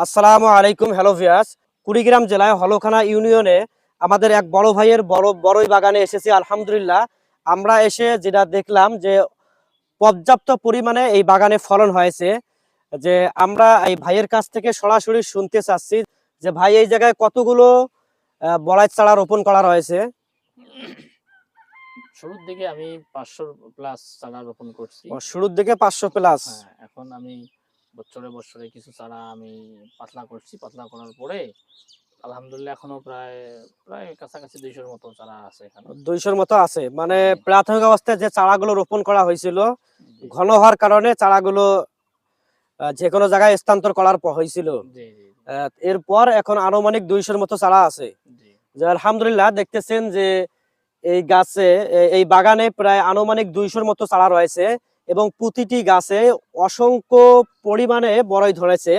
আসসালামু আলাইকুম হ্যালো ভিয়াস কুড়িগ্রাম জেলায় হলখানা ইউনিয়নে আমাদের এক বড় ভাইয়ের বড় বড়ই বাগানে এসেছি আলহামদুলিল্লাহ। আমরা এসে যেটা দেখলাম যে পর্যাপ্ত পরিমাণে এই বাগানে ফলন হয়েছে যে আমরা এই ভাইয়ের কাছ থেকে সরাসরি শুনতে চাচ্ছি যে ভাই এই জায়গায় কতগুলো বড়াই চারা রোপণ করা রয়েছে? শুরুর দিকে আমি পাঁচশো প্লাস চারা রোপণ করছি। শুরুর দিকে পাঁচশো প্লাস। হ্যাঁ, এখন আমি বছরে বছরে কিছু চারা আমি পাতলা করছি পাতলা করার পরে আলহামদুলিল্লাহ এখনও প্রায় প্রায় কাছাকাছি দুইশোর মতো চারা আছে এখানে। দুইশোর মতো আছে। মানে প্রাথমিক অবস্থায় যে চারাগুলো রোপণ করা হয়েছিল ঘন হওয়ার কারণে চারাগুলো যে কোনো জায়গায় স্থানান্তর করার হয়েছিল। এরপর এখন আনুমানিক দুইশোর মতো চারা আছে। যে আলহামদুলিল্লাহ দেখতেছেন যে এই গাছে এই বাগানে প্রায় আনুমানিক দুইশোর মতো চারা রয়েছে। এবং প্রতিটি গাছে অসংখ্য পরিমাণে বড়ই ধরেছে।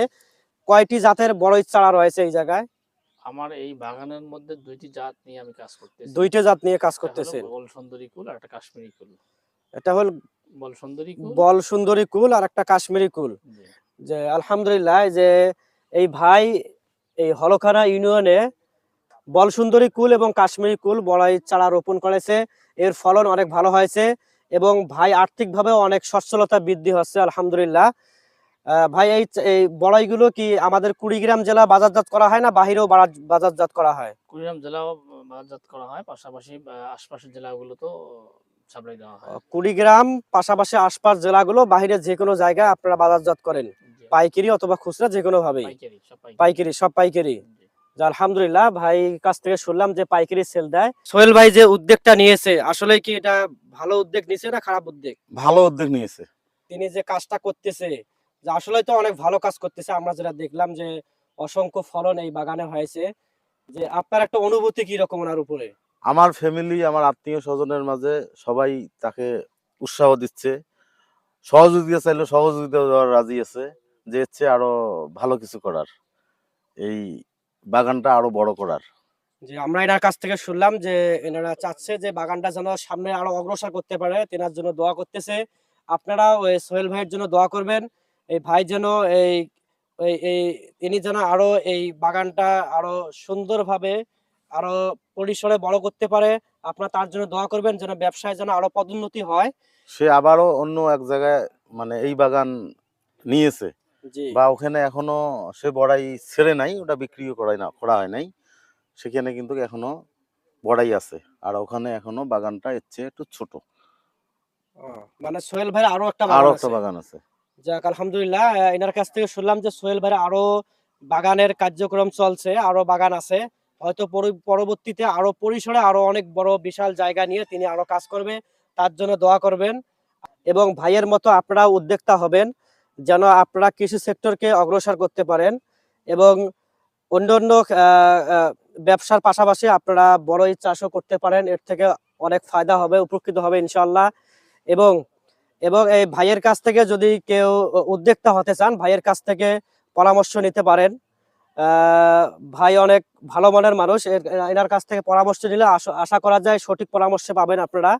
কয়টি জাতের বড়ই চারা রয়েছে এই জায়গায়? আমার এই বাগানের মধ্যে দুইটি জাত নিয়ে আমি কাজ করতেছি। দুইটা জাত নিয়ে কাজ করতেছেন? বল সুন্দরী কুল আর একটা কাশ্মীরি কুল। এটা হল বল সুন্দরী কুল? বল সুন্দরী কুল আর একটা কাশ্মীরি কুল। যে আলহামদুলিল্লাহ যে এই ভাই এই হলখানা ইউনিয়নে বল সুন্দরী কুল এবং কাশ্মীরি কুল বড়াই চারা রোপণ করেছে। এর ফলন অনেক ভালো হয়েছে। এবং ভাই আর্থিকভাবেও অনেক সচ্ছলতা বৃদ্ধি হচ্ছে আলহামদুলিল্লাহ। ভাই এই এই বড়াইগুলো কি আমাদের কুড়িগ্রাম জেলা বাজারজাত করা হয় না বাহিরেও বাজারজাত করা হয়? কুড়িগ্রাম জেলাও বাজারজাত করা হয় পাশাপাশি আশপাশের জেলাগুলোতে সাপ্লাই দেওয়া হয়। কুড়িগ্রাম পাশাপাশি আশপাশ জেলাগুলো বাহিরে যে কোনো জায়গায় আপনারা বাজারজাত করেন। পাইকারি অথবা খুচরা যে কোনো ভাবেই। পাইকারি সব পাইকারি। আলহামদুলিল্লাহ ভাই কাছ থেকে শুনলাম যে পাইকারি সেল দেয়। সোহেল ভাই যে উদ্যোগটা নিয়েছে আসলে কি এটা ভালো উদ্যোগ নিয়েছে না খারাপ উদ্যোগ? ভালো উদ্যোগ নিয়েছে। তিনি যে কাজটা করতেছে যে আসলে তো অনেক ভালো কাজ করতেছে আমরা যেটা দেখলাম যে অসংখ্য ফলন এই বাগানে হয়েছে। যে আপনার একটা অনুভূতি কি রকম ওনার উপরে? আমার ফ্যামিলি আমার আত্মীয় স্বজনের মাঝে সবাই তাকে উৎসাহ দিচ্ছে। সহযোগিতা চাইলে সহযোগিতা দেওয়ার রাজি আছে যে হচ্ছে আরও ভালো কিছু করার। এই বাগানটা আরও বড় করার। যে আমরা এনার কাছ থেকে শুনলাম যে এনারা চাচ্ছে যে বাগানটা যেন সামনে আরও অগ্রসর করতে পারে। তেনার জন্য দোয়া করতেছে। আপনারা ওই সোহেল ভাইয়ের জন্য দোয়া করবেন। এই ভাই যেন এই এই এই তিনি যেন আরও এই বাগানটা আরও সুন্দরভাবে আরও পরিসরে বড় করতে পারে। আপনারা তার জন্য দোয়া করবেন যেন ব্যবসায় যেন আরও পদোন্নতি হয়। সে আবারও অন্য এক জায়গায় মানে এই বাগান নিয়েছে। বা ওখানে এখনও সে বড়াই ছেড়ে নাই ওটা বিক্রিও করাই না করা হয় নাই। সেখানে কিন্তু এখনও বড়াই আছে। আর ওখানে এখনও বাগানটা চেয়ে একটু ছোট। মানে সোহেল ভাই আরও একটা আরও একটা বাগান আছে। যাক আলহামদুলিল্লাহ এনার কাছ থেকে শুনলাম যে সোহেল ভাই আরও বাগানের কার্যক্রম চলছে আরও বাগান আছে। হয়তো পরবর্তীতে আরও পরিসরে আরও অনেক বড় বিশাল জায়গা নিয়ে তিনি আরও কাজ করবে তার জন্য দোয়া করবেন। এবং ভাইয়ের মতো আপনারা উদ্যোক্তা হবেন। যেন আপনারা কৃষি সেক্টরকে অগ্রসর করতে পারেন এবং অন্য অন্য আহ, আহ, ব্যবসার পাশাপাশি আপনারা বড়ই চাষও করতে পারেন। এর থেকে অনেক ফায়দা হবে উপকৃত হবে ইনশাল্লাহ এবং এবং এই ভাইয়ের কাছ থেকে যদি কেউ উদ্যোক্তা হতে চান ভাইয়ের কাছ থেকে পরামর্শ নিতে পারেন। ভাই অনেক ভালো মনের মানুষ এনার কাছ থেকে পরামর্শ নিলে আশা করা যায় সঠিক পরামর্শ পাবেন আপনারা।